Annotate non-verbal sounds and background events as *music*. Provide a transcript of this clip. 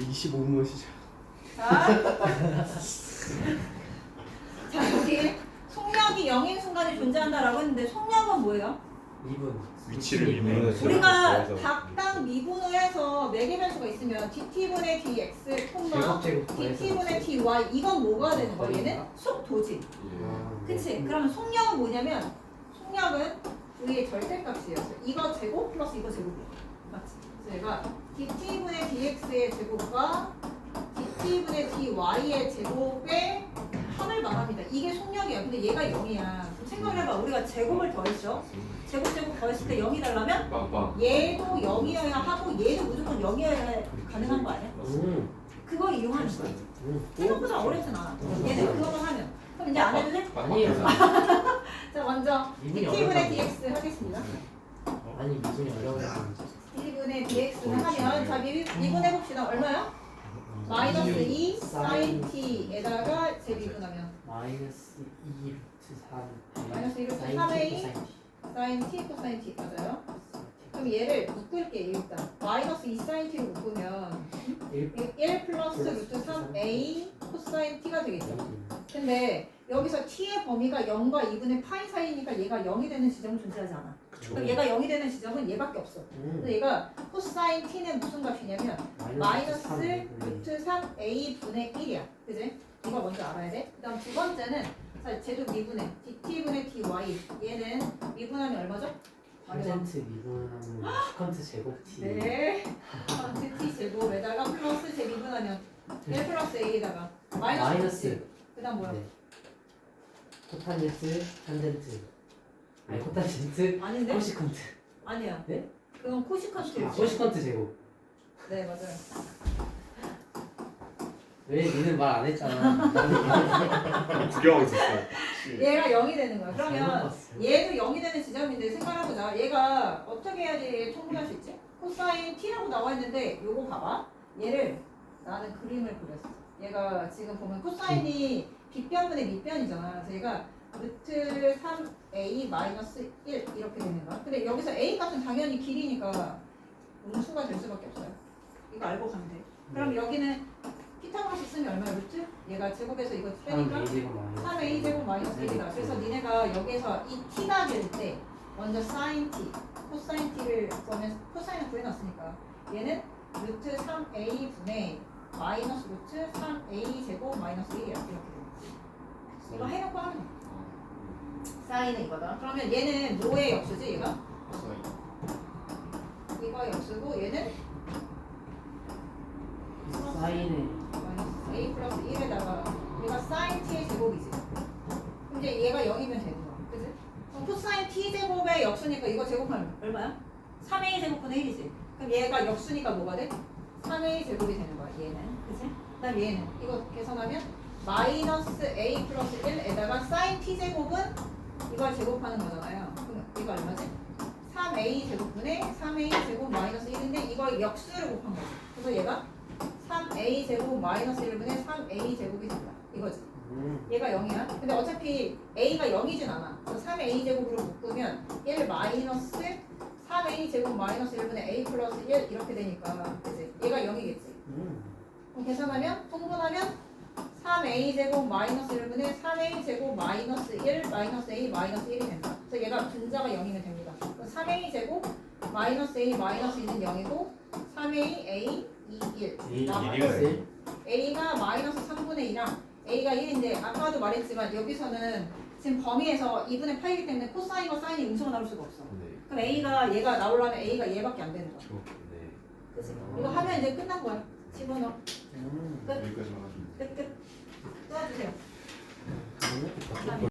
25분 시작. 자, 자 여기 속력이 0인 순간에 존재한다라고 했는데 속력은 뭐예요? 미분 위치를 미분. 미분해서 우리가 각당 미분을 해서 매개 변수가 있으면 dt분의 dx, 콤마 제곱 dt분의 dy 이건 뭐가 되는 거야? 얘는 속도지. 아, 그치? 그러면 속력은 뭐냐면 속력은 우리의 절대값이에요. 이거 제곱 플러스 이거 제곱이에요. 제가 dt분의 dx의 제곱과 dt분의 dy의 제곱의 선을 말합니다. 이게 속력이야. 근데 얘가 0이야. 그럼 생각을 해봐. 우리가 제곱을 더했죠. 제곱 제곱 더했을 때 0이 달라면 빵빵. 얘도 0이어야 하고 얘도 무조건 0이어야 가능한 거 아니야? 음. 그걸 이용하는 거야. 음. 생각보다 어렵진 않아. 얘는 음. 그거만 하면. 그럼 이제 안 해도 돼? 아, 아니에요. *laughs* 자 먼저 dt분의 dx 하겠습니다. 아니 무슨 어려운 건지. 2분의 dx는 하면 자 미, 미분해 봅시다. 얼마야? 마이너스 2 사인 t에다가 재미분하면 마이너스 2 루트 3 마이너스 1 루트 3a 사인 t 코사인 t 맞아요? 그럼 얘를 묶을게 일단 마이너스 2 사인 t로 묶으면 1 플러스 루트 3a 코사인 t가 되겠죠 근데 여기서 t의 범위가 0과 2분의 파이 사이니까 얘가 0이 되는 지점은 존재하지 않아. 그쵸 그럼 얘가 0이 되는 지점은 얘밖에 없어. 음. 근데 얘가 코사인 t는 무슨 값이냐면 마이너스 루트 3a 분의 1이야. 그지? 이거 먼저 알아야 돼. 그 다음 두 번째는 자, 쟤도 미분해. dt분의 dy. 얘는 미분하면 얼마죠? 탄젠트 미분하면 시컨트 제곱 T 네. 컨트 t 제곱에다가 플러스 제 미분하면 1 플러스 a에다가 마이너스. 마이너스 그 다음 뭐야? 네. 코탄젠트 탄젠트 아니 코탄젠트 아닌데? 코시컨트 아니야. 네? 그건 코시컨트. 아 코시컨트 제곱 네, 맞아요. 왜 니는 말 안 했잖아 구경하고 있었어요 얘가 0이 되는 거야. 그러면. 얘도 0이 되는 지점인데 생각해보자. 얘가 어떻게 해야지 통분할 수 있지? 코사인 t라고 나와 있는데 요거 봐봐. 얘를 나는 그림을 그렸어. 얘가 지금 보면 코사인이 빗변분의 밑변이잖아. 그래서 얘가 루트 3a 마이너스 1 이렇게 되는 거야. 근데 여기서 a 값은 당연히 길이니까 음수가 될 수밖에 없어요. 이거 알고 가면 돼. 그럼 여기는 피타고라스 쓰면 얼마야 루트? 얘가 제곱해서 이거 빼니까 3a 제곱 마이너스 3a 제곱 마이너스 1이다. 그래서 니네가 여기에서 이 t가 될 때 먼저 sin t, 코사인 t를 구하면 코사인을 구해놨으니까 얘는 루트 3a 분의 마이너스 루트 3a 제곱 마이너스 1이야. 이렇게. 이거 해놓고 하면 돼. 사인은 이거다. 그러면 얘는 뭐의 역수지 얘가? 이거 역수고 얘는 사인의 마이너스 a 플러스 1에다가 얘가 sin t의 제곱이지. 그럼 이제 얘가 0이면 되는 거야. 그지? 그럼 코사인 t 제곱의 역수니까 이거 제곱하면 얼마야? 3a 제곱분의 1이지. 그럼 얘가 역수니까 뭐가 돼? 3a 제곱이 되는 거야. 얘는. 그지? 그 다음 얘는 이거 계산하면 마이너스 a 플러스 1에다가 sin t 제곱은 이걸 제곱하는 거잖아요. 그럼 이거 얼마지? 3a 제곱분의 3a 제곱 마이너스 1인데 이걸 역수를 곱한 거지. 그래서 얘가 3a 제곱 마이너스 1분의 3a 제곱이 된다. 이거지. 음. 얘가 0이야. 근데 어차피 a가 0이진 않아. 그래서 3a 제곱으로 묶으면 1 마이너스 3a 제곱 마이너스 1분의 a 플러스 1 이렇게 되니까 그치? 얘가 0이겠지. 음. 그럼 계산하면 통분하면 3a 제곱 마이너스 1분의 3a 제곱 마이너스 1 마이너스 a 마이너스 1이 된다. 그래서 얘가 분자가 0이면 됩니다. 그럼 3a 제곱 마이너스 a 마이너스 1은 0이고 3a a 2 1 A 마이너스 일? a가 마이너스 3분의 2랑 a가 1인데 아까도 말했지만 여기서는 지금 범위에서 2분의 8이기 때문에 코사인과 사인이 음수가 나올 수가 없어. 네 그럼 a가 얘가 나오려면 a가 얘밖에 안 되는 거야. 네. 그치? 이거 하면 이제 끝난 거야. 집어넣어. 음. 끝. 여기까지만 하시면 끝 끝. 도와주세요. 음.